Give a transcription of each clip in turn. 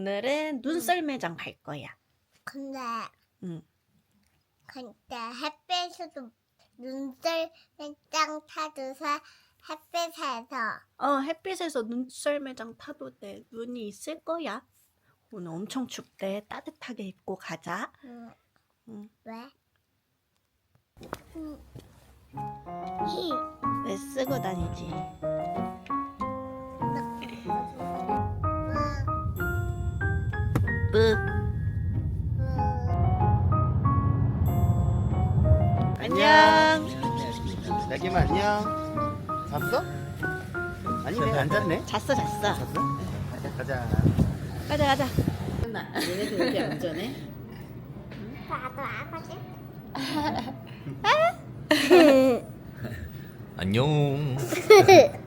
오늘은 눈썰 매장 갈 거야. 근데 응. 근데 햇빛에도 눈썰 매장 타줘서 햇빛에서 어, 햇빛에서 눈썰 매장 타도 돼. 눈이 있을 거야. 오늘 엄청 춥대. 따뜻하게 입고 가자. 응. 응. 왜? 응. 히. 왜 쓰고 다니지? 뿌. 안녕. 나기만 안녕. 잤어? 아니네 안 잤네. 잤어, 잤어. 잤어? 가자 가자. 가자, 가자. 끝나. 얘네들 어디 안전해? 나도 아버지. 안녕.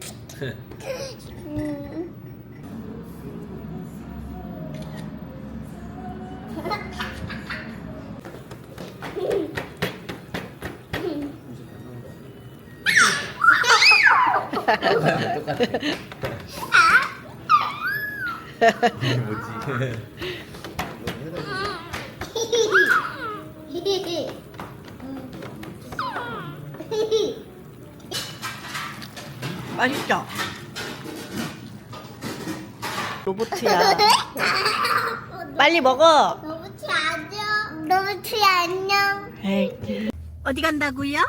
똑같아. 이게 뭐지? 맛있죠? 로봇이야. 빨리 먹어. 티 안녕. 티 안녕. 에이. 어디 간다고요?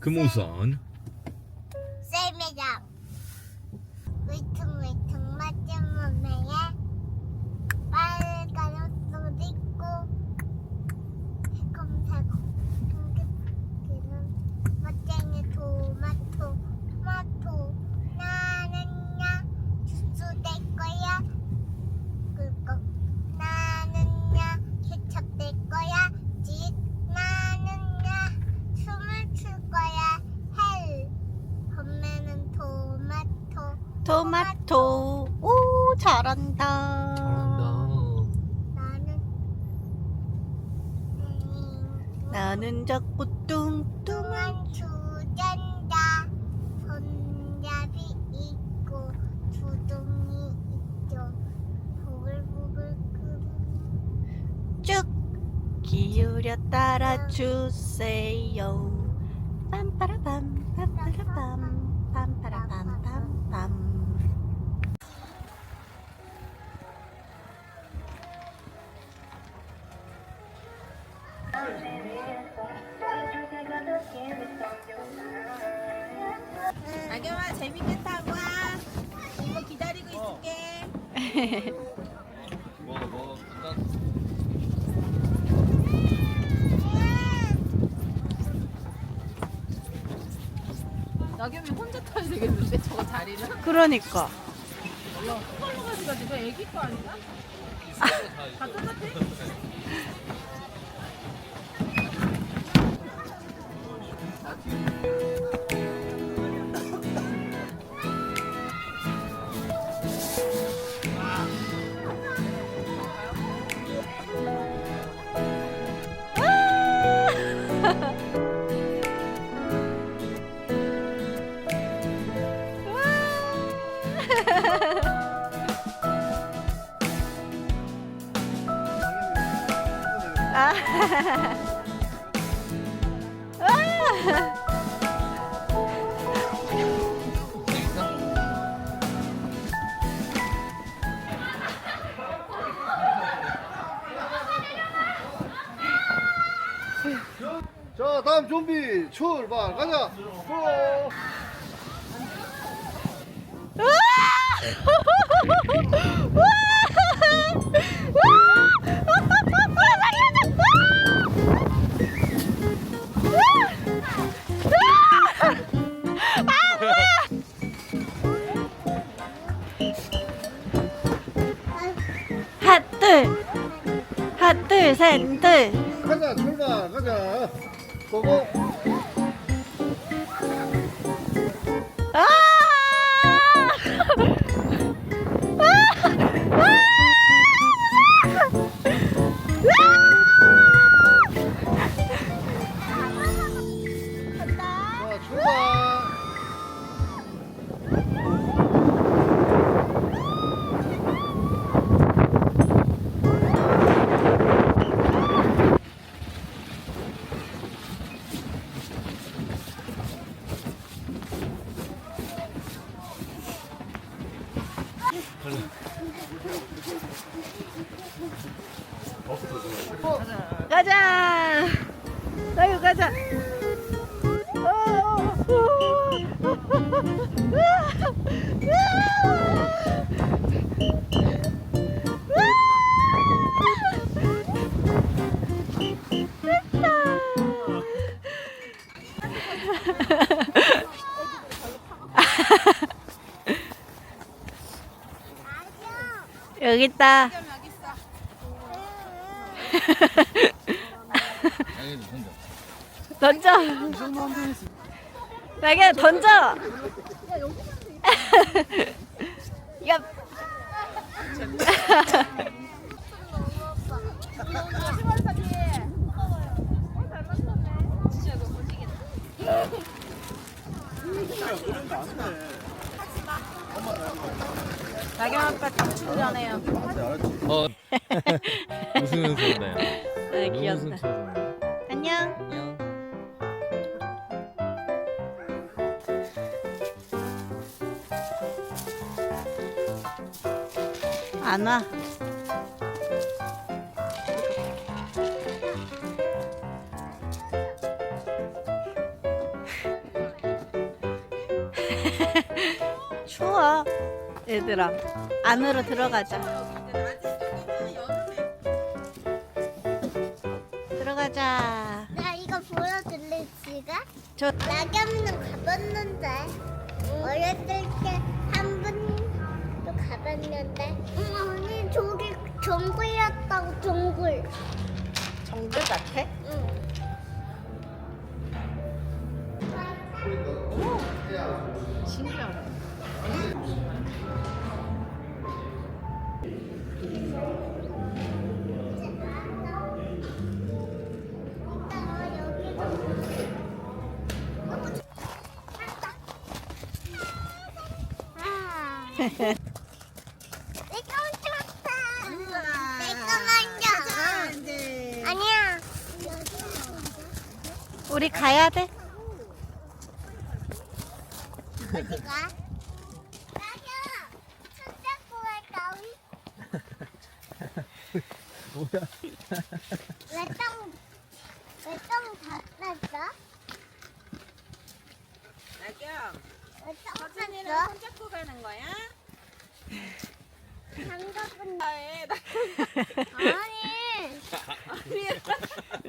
금오선. 셀매장. 울퉁울퉁 맞은 몸매에 빨간 옷도 입고 새콤새콤 둥글기는 멋쟁이 토마토 토마토 나는야 주스 될 거야 그리고 나는야 케첩 될 거야 짓 나는야 춤을 출 거야 헬 건매는 토마토. 오, 잘한다. 잘한다. 나는 음, 나는 자꾸 뚱뚱한 뚱뚱한 주전자 손잡이 있고 주둥이 있죠 보글보글 끓는 쭉 기울여 따라주세요. 빰빠라밤 빰빠라밤 나경아 재밌게 타고 와. 이거 기다리고 있을게. 먹어 먹어. 나경이 혼자 타야 되겠는데 저거 자리는? 그러니까 한 걸로 가지고 애기 거 아닌가? 다 똑같아? 아. 좀비 출발 가자. 고! 하트 하트 셋둘 가자 출발 가자. 고고. 가자. 나유 가자. 어, 여기 있다. 던져. 나게 던져. 야. 안 와. 추워. 얘들아. 안으로 들어가자. 들어가자. 나 이거 보여줄래 지가? 저 낙엽는 가봤는데 어렸을 때 가봤는데 응, 언니 저기 정글이었다고 정글 정글 같아? 응. 신기하다. 내 가 먼저 왔다. 내가 먼저. 아니야. 우리 가야 돼? 어디가? 나야. 손잡고 갈까 우리? 뭐야? 왜똥 왜똥 닫았어? 나경 왜똥 서진이랑 닫았어? 손잡고 가는 거야? 장갑은 나에 나 아니.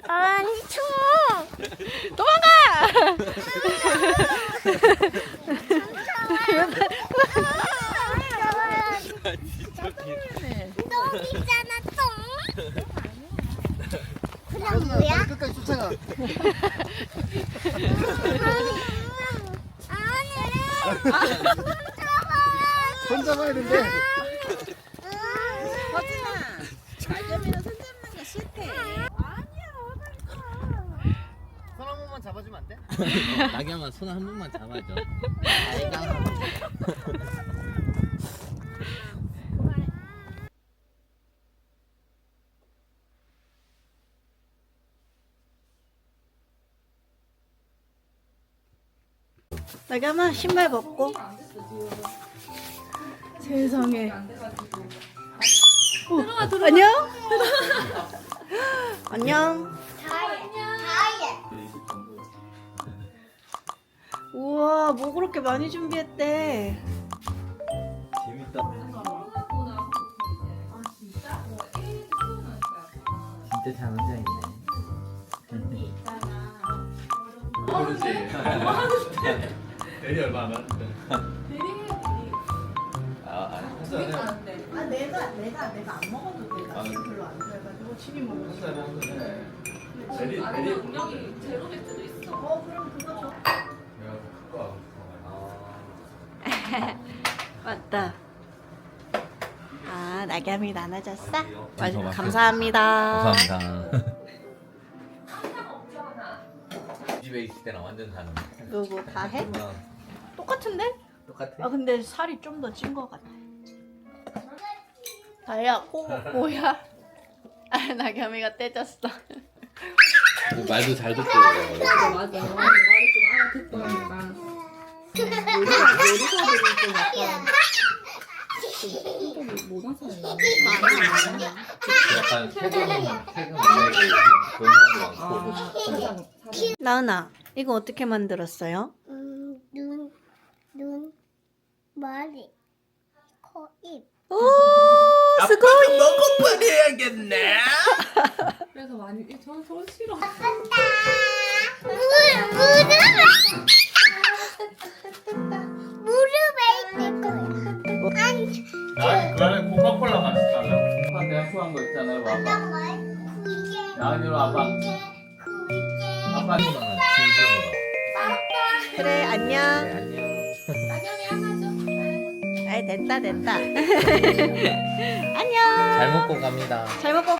아니 추워. 도망가! 똥이잖아 똥. 그냥 뭐야? 끝까지 쫓아가. 아니. 혼자 가야 된대. 서진아 나경이는 손 한 번만 잡아주면 안 돼? 나경아 손 한 번만 잡아줘. 나겸아 신발 벗고. 세상에. 들어가 들어가 안녕 안녕 다이에. 우와 뭐 그렇게 많이 준비했대 재밌다. 진짜 잘 앉아 있네. 대리 얼마 안 하는데. 아, 아니. 아 내가 내가 내가 안 먹어도 돼나 지금 별로 안 좋아 해가지고 친이 먹어 대리 대리 어 그럼 그거 줘 맞다 아 나겸이 나눠줬어? 맞아, 고마워. 감사합니다 감사합니다. 집에 있을 때랑 완전 다른. 누구 다 해? 어, 똑같은데? 똑같아. 아 근데 살이 좀 더 찐 것 같아. 다야 코 뭐야? 아 나겸이가 떼졌어. 말도 잘 듣고. 맞아 말을 좀 알아듣고 하니까 요리사 요리사들이 좀 약간 못 하잖아요 많아 많아. 약간 세금 세금 내고 그런 사람도 많고. 사장 사장. 나은아, 이거 어떻게 만들었어요? 음, 눈, 눈, 머리, 코, 입. 오, 스고이. 그래서 많이 저는 저 싫어. 물, 무릎에. 무릎에 있을 거야. 아니, 나 그날에 코카콜라 마시달라고 오빠 내가 좋아한 거 있잖아요. 와봐. 어떤 걸? 나은이로 굴게. 아빠는 진심으로. 그래, 안녕. 됐다, 됐다. 안녕. 잘 먹고 갑니다. 잘 먹고